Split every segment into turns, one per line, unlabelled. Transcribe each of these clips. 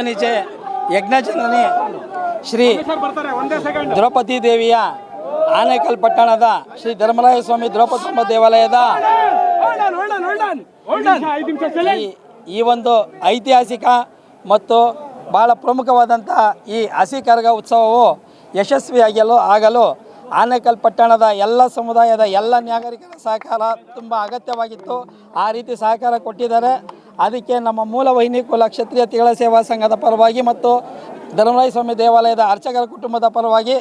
ಅಯೋನಿಜೆ ಯಜ್ಞಜನನಿ ಶ್ರೀ ದ್ರೌಪದಿ ದೇವಿಯ ಆನೇಕಲ್ ಪಟ್ಟಣದ ಶ್ರೀ ಧರ್ಮರಾಯ ಸ್ವಾಮಿ ದ್ರೌಪದಮ್ಮ ದೇವಾಲಯದ ಈ ಒಂದು ಐತಿಹಾಸಿಕ ಮತ್ತು ಭಾಳ ಪ್ರಮುಖವಾದಂಥ ಈ ಹಸಿ ಕರಗ ಉತ್ಸವವು ಯಶಸ್ವಿಯಾಗಲು ಆಗಲು ಆನೇಕಲ್ ಪಟ್ಟಣದ ಎಲ್ಲ ಸಮುದಾಯದ ಎಲ್ಲ ನಾಗರಿಕರ ಸಹಕಾರ ತುಂಬ ಅಗತ್ಯವಾಗಿತ್ತು. ಆ ರೀತಿ ಸಹಕಾರ ಕೊಟ್ಟಿದ್ದಾರೆ. ಅದಕ್ಕೆ ನಮ್ಮ ಮೂಲ ವೈನಿ ಕುಲ ಕ್ಷತ್ರಿಯ ತಿಗಳ ಸೇವಾ ಸಂಘದ ಪರವಾಗಿ ಮತ್ತು ಧರ್ಮರಾಯ ಸ್ವಾಮಿ ದೇವಾಲಯದ ಅರ್ಚಕರ ಕುಟುಂಬದ ಪರವಾಗಿ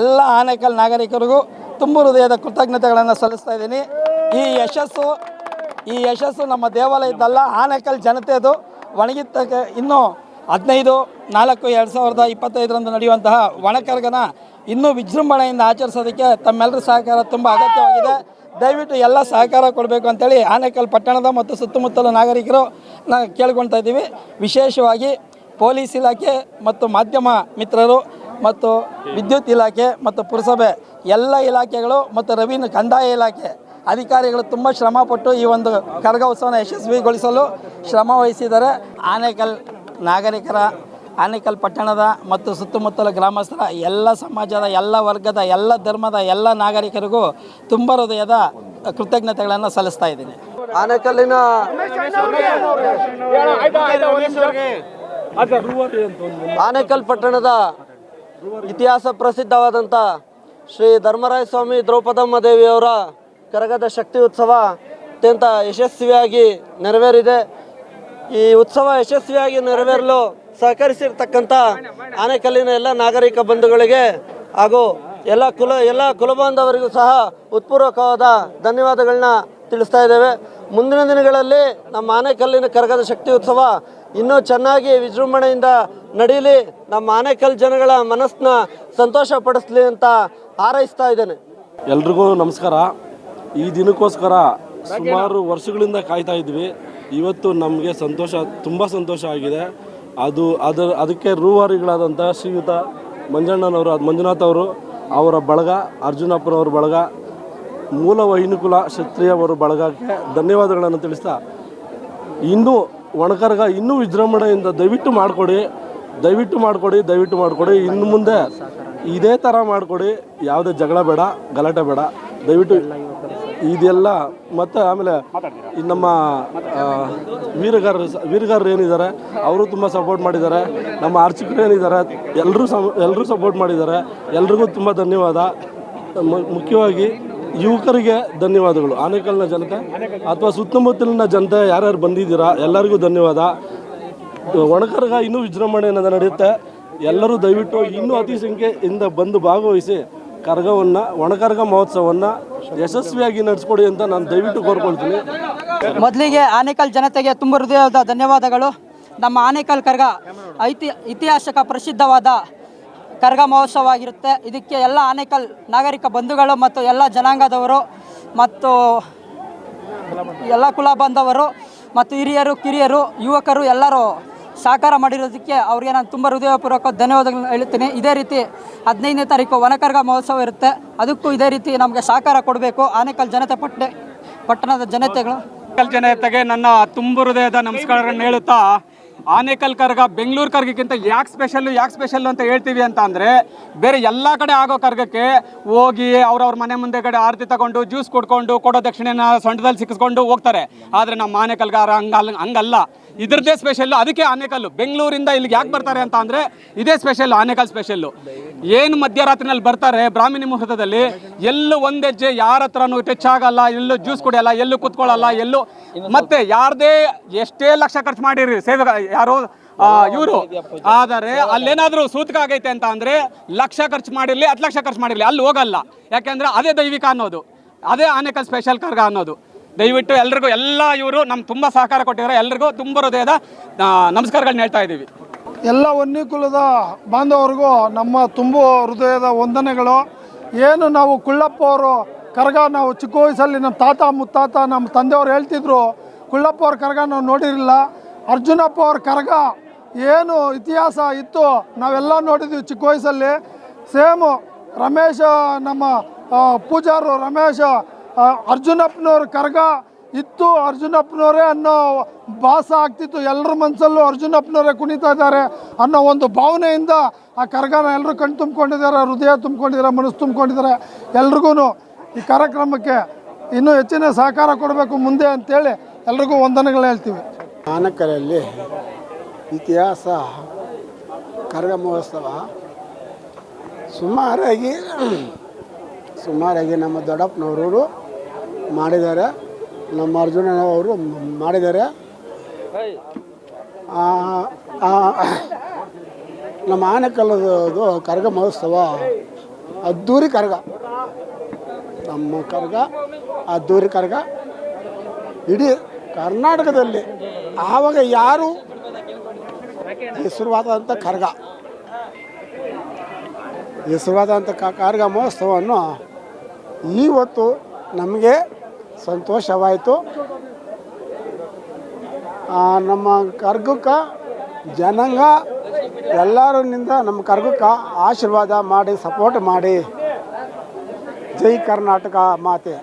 ಎಲ್ಲ ಆನೇಕಲ್ ನಾಗರಿಕರಿಗೂ ತುಂಬ ಹೃದಯದ ಕೃತಜ್ಞತೆಗಳನ್ನು ಸಲ್ಲಿಸ್ತಾ ಇದ್ದೀನಿ. ಈ ಯಶಸ್ಸು ಈ ಯಶಸ್ಸು ನಮ್ಮ ದೇವಾಲಯದಲ್ಲ ಆನೇಕಲ್ ಜನತೆದು. ಒಣಗಿದ್ದಕ್ಕೆ ಇನ್ನೂ ಹದಿನೈದು, ನಾಲ್ಕು, ಎರಡು ಸಾವಿರದ ಇಪ್ಪತ್ತೈದರಂದು ನಡೆಯುವಂತಹ ಒಣಕರ್ಗನ ಇನ್ನೂ ವಿಜೃಂಭಣೆಯಿಂದ ಆಚರಿಸೋದಕ್ಕೆ ತಮ್ಮೆಲ್ಲರ ಸಹಕಾರ ತುಂಬ ಅಗತ್ಯವಾಗಿದೆ. ದಯವಿಟ್ಟು ಎಲ್ಲ ಸಹಕಾರ ಕೊಡಬೇಕು ಅಂತೇಳಿ ಆನೇಕಲ್ ಪಟ್ಟಣದ ಮತ್ತು ಸುತ್ತಮುತ್ತಲ ನಾಗರಿಕರು ನಾವು ಕೇಳ್ಕೊಳ್ತಾ ಇದ್ದೀವಿ. ವಿಶೇಷವಾಗಿ ಪೊಲೀಸ್ ಇಲಾಖೆ ಮತ್ತು ಮಾಧ್ಯಮ ಮಿತ್ರರು ಮತ್ತು ವಿದ್ಯುತ್ ಇಲಾಖೆ ಮತ್ತು ಪುರಸಭೆ ಎಲ್ಲ ಇಲಾಖೆಗಳು ಮತ್ತು ರವೀನ ಕಂದಾಯ ಇಲಾಖೆ ಅಧಿಕಾರಿಗಳು ತುಂಬ ಶ್ರಮಪಟ್ಟು ಈ ಒಂದು ಕರಗ ಉತ್ಸವನ ಯಶಸ್ವಿಗೊಳಿಸಲು ಶ್ರಮ ವಹಿಸಿದ್ದಾರೆ. ಆನೇಕಲ್ ನಾಗರಿಕರ ಆನೇಕಲ್ ಪಟ್ಟಣದ ಮತ್ತು ಸುತ್ತಮುತ್ತಲ ಗ್ರಾಮಸ್ಥರ ಎಲ್ಲ ಸಮಾಜದ, ಎಲ್ಲ ವರ್ಗದ, ಎಲ್ಲ ಧರ್ಮದ, ಎಲ್ಲ ನಾಗರಿಕರಿಗೂ ತುಂಬ ಹೃದಯದ ಕೃತಜ್ಞತೆಗಳನ್ನು ಸಲ್ಲಿಸ್ತಾ ಇದ್ದೀನಿ.
ಆನೇಕಲ್ಲಿನ ಆನೇಕಲ್ ಪಟ್ಟಣದ ಇತಿಹಾಸ ಪ್ರಸಿದ್ಧವಾದಂಥ ಶ್ರೀ ಧರ್ಮರಾಯ ಸ್ವಾಮಿ ದ್ರೌಪದಮ್ಮ ದೇವಿಯವರ ಕರಗದ ಶಕ್ತಿ ಉತ್ಸವ ಅತ್ಯಂತ ಯಶಸ್ವಿಯಾಗಿ ನೆರವೇರಿದೆ. ಈ ಉತ್ಸವ ಯಶಸ್ವಿಯಾಗಿ ನೆರವೇರಲು ಸಹಕರಿಸಿರ್ತಕ್ಕಂಥ ಆನೇಕಲ್ಲಿನ ಎಲ್ಲ ನಾಗರಿಕ ಬಂಧುಗಳಿಗೆ ಹಾಗೂ ಎಲ್ಲ ಕುಲ, ಎಲ್ಲ ಕುಲಬಾಂಧವರಿಗೂ ಸಹ ಉತ್ಪೂರ್ವಕವಾದ ಧನ್ಯವಾದಗಳನ್ನ ತಿಳಿಸ್ತಾ ಇದ್ದೇವೆ. ಮುಂದಿನ ದಿನಗಳಲ್ಲಿ ನಮ್ಮ ಆನೆಕಲ್ಲಿನ ಕರಗದ ಶಕ್ತಿ ಉತ್ಸವ ಇನ್ನೂ ಚೆನ್ನಾಗಿ ವಿಜೃಂಭಣೆಯಿಂದ ನಡೀಲಿ ನಮ್ಮ ಆನೇಕಲ್ ಜನಗಳ ಮನಸ್ಸನ್ನ ಸಂತೋಷ ಪಡಿಸ್ಲಿ ಅಂತ ಹಾರೈಸ್ತಾ ಇದ್ದೇನೆ.
ಎಲ್ರಿಗೂ ನಮಸ್ಕಾರ. ಈ ದಿನಕ್ಕೋಸ್ಕರ ಸುಮಾರು ವರ್ಷಗಳಿಂದ ಕಾಯ್ತಾ ಇದ್ವಿ. ಇವತ್ತು ನಮಗೆ ಸಂತೋಷ, ತುಂಬ ಸಂತೋಷ ಆಗಿದೆ. ಅದು ಅದರ ಅದಕ್ಕೆ ರೂವಾರಿಗಳಾದಂಥ ಶ್ರೀಯುತ ಮಂಜಣ್ಣನವರು ಮಂಜುನಾಥ್ ಅವರು, ಅವರ ಬಳಗ, ಅರ್ಜುನಪ್ಪನವ್ರ ಬಳಗ, ಮೂಲ ವೈನುಕುಲ ಕ್ಷತ್ರಿಯವರ ಬಳಗಕ್ಕೆ ಧನ್ಯವಾದಗಳನ್ನು ತಿಳಿಸ್ತಾ, ಇನ್ನೂ ಒಣಕರ್ಗ ಇನ್ನೂ ವಿಜೃಂಭಣೆಯಿಂದ ದಯವಿಟ್ಟು ಮಾಡಿಕೊಡಿ ದಯವಿಟ್ಟು ಮಾಡಿಕೊಡಿ ದಯವಿಟ್ಟು ಮಾಡಿಕೊಡಿ, ಇನ್ನು ಮುಂದೆ ಇದೇ ಥರ ಮಾಡಿಕೊಡಿ, ಯಾವುದೇ ಜಗಳ ಬೇಡ, ಗಲಾಟೆ ಬೇಡ. ದಯವಿಟ್ಟು ಇದೆಲ್ಲ ಮತ್ತು ಆಮೇಲೆ ನಮ್ಮ ವೀರಗಾರರು ವೀರಗಾರರು ಏನಿದ್ದಾರೆ, ಅವರು ತುಂಬ ಸಪೋರ್ಟ್ ಮಾಡಿದ್ದಾರೆ. ನಮ್ಮ ಅರ್ಚಕರು ಏನಿದ್ದಾರೆ ಎಲ್ಲರೂ ಸಮ ಎಲ್ಲರೂ ಸಪೋರ್ಟ್ ಮಾಡಿದ್ದಾರೆ. ಎಲ್ರಿಗೂ ತುಂಬ ಧನ್ಯವಾದ. ಮುಖ್ಯವಾಗಿ ಯುವಕರಿಗೆ ಧನ್ಯವಾದಗಳು. ಆನೇಕಲ್ನ ಜನತೆ ಅಥವಾ ಸುತ್ತಮುತ್ತಲಿನ ಜನತೆ ಯಾರ್ಯಾರು ಬಂದಿದ್ದೀರಾ, ಎಲ್ಲರಿಗೂ ಧನ್ಯವಾದ. ಒಣಕರ್ಗ ಇನ್ನೂ ವಿಜೃಂಭಣೆಯಿಂದ ನಡೆಯುತ್ತೆ. ಎಲ್ಲರೂ ದಯವಿಟ್ಟು ಇನ್ನೂ ಅತಿ ಸಂಖ್ಯೆಯಿಂದ ಬಂದು ಭಾಗವಹಿಸಿ ಕರ್ಗವನ್ನು, ಒಣಕರ್ಗ ಮಹೋತ್ಸವವನ್ನು ಯಶಸ್ವಿಯಾಗಿ ನಡೆಸ್ಕೊಡಿ ಅಂತ ನಾನು ದಯವಿಟ್ಟು ಕೋರ್ಕೊಳ್ತೀನಿ.
ಮೊದಲಿಗೆ ಆನೇಕಲ್ ಜನತೆಗೆ ತುಂಬ ಹೃದಯದ ಧನ್ಯವಾದಗಳು. ನಮ್ಮ ಆನೇಕಲ್ ಕರ್ಗ ಐತಿ, ಇತಿಹಾಸಕ ಪ್ರಸಿದ್ಧವಾದ ಕರ್ಗ ಮಹೋತ್ಸವ ಆಗಿರುತ್ತೆ ಇದಕ್ಕೆ ಎಲ್ಲ ಆನೇಕಲ್ ನಾಗರಿಕ ಬಂಧುಗಳು ಮತ್ತು ಎಲ್ಲ ಜನಾಂಗದವರು ಮತ್ತು ಎಲ್ಲ ಕುಲ ಬಾಂಧವರು ಮತ್ತು ಹಿರಿಯರು, ಕಿರಿಯರು, ಯುವಕರು ಎಲ್ಲರೂ ಸಹಕಾರ ಮಾಡಿರೋದಕ್ಕೆ ಅವ್ರಿಗೆ ನಾನು ತುಂಬ ಹೃದಯಪೂರ್ವಕ ಧನ್ಯವಾದಗಳನ್ನ ಹೇಳ್ತೀನಿ ಇದೇ ರೀತಿ ಹದಿನೈದನೇ ತಾರೀಕು ವನಕರ್ಗ ಮಹೋತ್ಸವ ಇರುತ್ತೆ. ಅದಕ್ಕೂ ಇದೇ ರೀತಿ ನಮಗೆ ಸಹಕಾರ ಕೊಡಬೇಕು. ಆನೇಕಲ್ ಜನತೆ ಪಟ್ಟೆ ಪಟ್ಟಣದ ಜನತೆಗಳು.
ಆನೇಕಲ್ ಜನತೆಗೆ ನನ್ನ ತುಂಬ ಹೃದಯದ ನಮಸ್ಕಾರಗಳನ್ನು ಹೇಳುತ್ತಾ, ಆನೇಕಲ್ ಕರ್ಗ ಬೆಂಗಳೂರು ಕರ್ಗಕ್ಕಿಂತ ಯಾಕೆ ಸ್ಪೆಷಲ್ಲು ಯಾಕೆ ಸ್ಪೆಷಲ್ಲು ಅಂತ ಹೇಳ್ತೀವಿ ಅಂತ ಅಂದರೆ, ಬೇರೆ ಎಲ್ಲ ಕಡೆ ಆಗೋ ಕರ್ಗಕ್ಕೆ ಹೋಗಿ ಅವ್ರವ್ರ ಮನೆ ಮುಂದೆ ಕಡೆ ಆರತಿ ತಗೊಂಡು ಜ್ಯೂಸ್ ಕುಡ್ಕೊಂಡು, ಕೊಡೋ ದಕ್ಷಿಣೆನ ಸೊಂಟದಲ್ಲಿ ಸಿಕ್ಕಿಸ್ಕೊಂಡು ಹೋಗ್ತಾರೆ. ಆದರೆ ನಮ್ಮ ಆನೇಕಲ್ಗಾರ ಹಂಗಲ್ಲ ಹಂಗಲ್ಲ. ಇದ್ರದ್ದೇ ಸ್ಪೆಷಲ್ಲು ಅದಕ್ಕೆ ಆನೇಕಲ್ಲು. ಬೆಂಗಳೂರಿಂದ ಇಲ್ಲಿಗೆ ಯಾಕೆ ಬರ್ತಾರೆ ಅಂತ ಅಂದರೆ, ಇದೇ ಸ್ಪೆಷಲ್ ಆನೇಕಲ್ ಸ್ಪೆಷಲ್ಲು ಏನು ಮಧ್ಯರಾತ್ರಿನಲ್ಲಿ ಬರ್ತಾರೆ, ಬ್ರಾಹ್ಮಿಣಿ ಮುಹೂರ್ತದಲ್ಲಿ ಎಲ್ಲೂ ಒಂದ್ ಹೆಜ್ಜೆ ಯಾರ ಹತ್ರನೂ ಟಚ್ ಆಗಲ್ಲ ಎಲ್ಲೂ ಜ್ಯೂಸ್ ಕುಡಿಯಲ್ಲ, ಎಲ್ಲೂ ಕುತ್ಕೊಳ್ಳಲ್ಲ, ಎಲ್ಲೂ ಮತ್ತೆ ಯಾರದೇ ಎಷ್ಟೇ ಲಕ್ಷ ಖರ್ಚು ಮಾಡಿರಿ ಸೇವೆ ಯಾರು ಇವರು. ಆದರೆ ಅಲ್ಲೇನಾದರೂ ಸೂತಕ ಆಗೈತೆ ಅಂತ ಅಂದರೆ ಲಕ್ಷ ಖರ್ಚು ಮಾಡಿರಲಿ, ಹತ್ತು ಲಕ್ಷ ಖರ್ಚು ಮಾಡಿರಲಿ, ಅಲ್ಲಿ ಹೋಗಲ್ಲ. ಯಾಕೆಂದ್ರೆ ಅದೇ ದೈವಿಕ ಅನ್ನೋದು. ಅದೇ ಆನೇಕಲ್ ಸ್ಪೆಷಲ್ ಕರ್ಗ ಅನ್ನೋದು. ದಯವಿಟ್ಟು ಎಲ್ರಿಗೂ ಎಲ್ಲ ಇವರು ನಮ್ಮ ತುಂಬ ಸಹಕಾರ ಕೊಟ್ಟಿದ್ದಾರೆ. ಎಲ್ರಿಗೂ ತುಂಬ ಹೃದಯದ ನಮಸ್ಕಾರಗಳನ್ನ ಹೇಳ್ತಾ ಇದ್ದೀವಿ.
ಎಲ್ಲ ಒನ್ನಿ ಕುಲದ ಬಾಂಧವರಿಗೂ ನಮ್ಮ ತುಂಬ ಹೃದಯದ ವಂದನೆಗಳು. ಏನು ನಾವು ಕುಳ್ಳಪ್ಪ ಅವರು ಕರಗ ನಾವು ಚಿಕ್ಕ ವಯಸ್ಸಲ್ಲಿ ನಮ್ಮ ತಾತ ಮುತ್ತಾತ ನಮ್ಮ ತಂದೆಯವರು ಹೇಳ್ತಿದ್ರು, ಕುಳ್ಳಪ್ಪ ಅವ್ರ ಕರಗ ನಾವು ನೋಡಿರಲಿಲ್ಲ. ಅರ್ಜುನಪ್ಪ ಅವ್ರ ಕರಗ ಏನು ಇತಿಹಾಸ ಇತ್ತು ನಾವೆಲ್ಲ ನೋಡಿದ್ವಿ ಚಿಕ್ಕ ವಯಸ್ಸಲ್ಲಿ. ಸೇಮು ರಮೇಶ, ನಮ್ಮ ಪೂಜಾರು ರಮೇಶ ಅರ್ಜುನಪ್ಪನವ್ರ ಕರಗ ಇತ್ತು, ಅರ್ಜುನಪ್ಪನವರೇ ಅನ್ನೋ ಭಾಸ ಆಗ್ತಿತ್ತು. ಎಲ್ಲರ ಮನಸ್ಸಲ್ಲೂ ಅರ್ಜುನಪ್ಪನವರೇ ಕುಣಿತಾ ಇದ್ದಾರೆ ಅನ್ನೋ ಒಂದು ಭಾವನೆಯಿಂದ ಆ ಕರಗನ ಎಲ್ಲರೂ ಕಣ್ ತುಂಬ್ಕೊಂಡಿದ್ದಾರೆ, ಹೃದಯ ತುಂಬಿಕೊಂಡಿದ್ದಾರೆ, ಮನಸ್ಸು ತುಂಬ್ಕೊಂಡಿದ್ದಾರೆ. ಎಲ್ರಿಗೂ ಈ ಕಾರ್ಯಕ್ರಮಕ್ಕೆ ಇನ್ನೂ ಹೆಚ್ಚಿನ ಸಹಕಾರ ಕೊಡಬೇಕು ಮುಂದೆ ಅಂತೇಳಿ ಎಲ್ರಿಗೂ ವಂದನೆಗಳು ಹೇಳ್ತೀವಿ.
ಆನಕಲಲ್ಲಿ ಇತಿಹಾಸ, ಕರಗ ಮಹೋತ್ಸವ, ಸುಮಾರಾಗಿ ಸುಮಾರಾಗಿ ನಮ್ಮ ದೊಡ್ಡಪ್ಪನವರು ಮಾಡಿದ್ದಾರೆ. ನಮ್ಮ ಅರ್ಜುನ ಅವರು ಮಾಡಿದ್ದಾರೆ. ನಮ್ಮ ಆನೆಕಲ್ಲದು ಕರಗ ಮಹೋತ್ಸವ, ಅದ್ದೂರಿ ಕರಗ. ನಮ್ಮ ಕರಗ, ಅದ್ದೂರಿ ಕರಗ. ಇಡೀ ಕರ್ನಾಟಕದಲ್ಲಿ ಆವಾಗ ಯಾರು ಹೆಸರುವಾದಂಥ ಕರಗ? ಹೆಸರುವಾದಂಥ ಕರಗ ಮಹೋತ್ಸವವನ್ನು ಇವತ್ತು ನಮಗೆ ಸಂತೋಷವಾಯಿತು. ನಮ್ಮ ಕರ್ಗಕ್ಕೆ ಜನಾಂಗ ಎಲ್ಲರಿಂದ ನಮ್ಮ ಕರ್ಗಕ್ಕೆ ಆಶೀರ್ವಾದ ಮಾಡಿ ಸಪೋರ್ಟ್ ಮಾಡಿ. ಜೈ ಕರ್ನಾಟಕ ಮಾತೆ.